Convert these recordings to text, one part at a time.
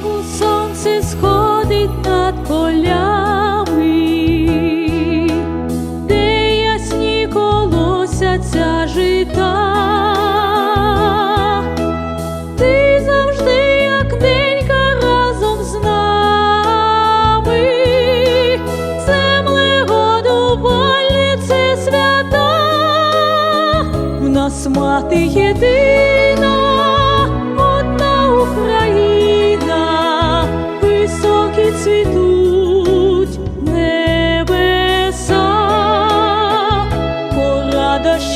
Знову сонце сходить над полями, де ясні колосяться жита. Ти завжди, як ненька, разом з нами, земле годувальнице свята, в нас мати єдина,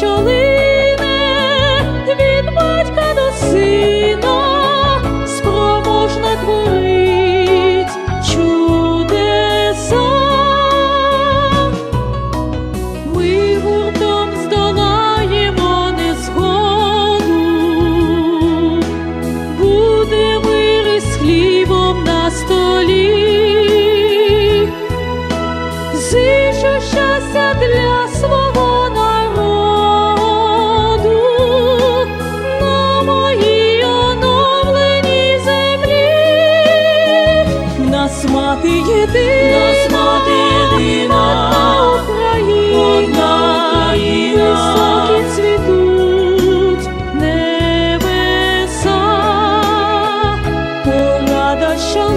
surely. 我的生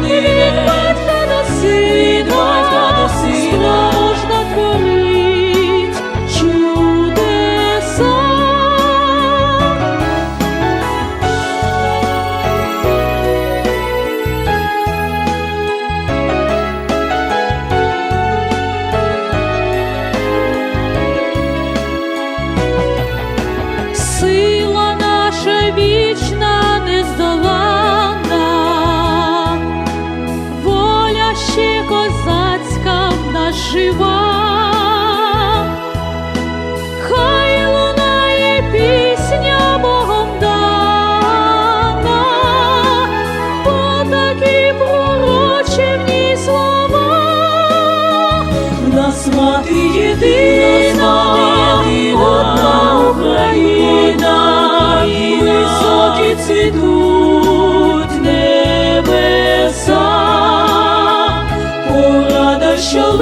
命，жива, хай лунає пісня Богом дана, бо такі пророчі в слова, нас мати єдина, одна Україна, і високі цвітуть небеса. Що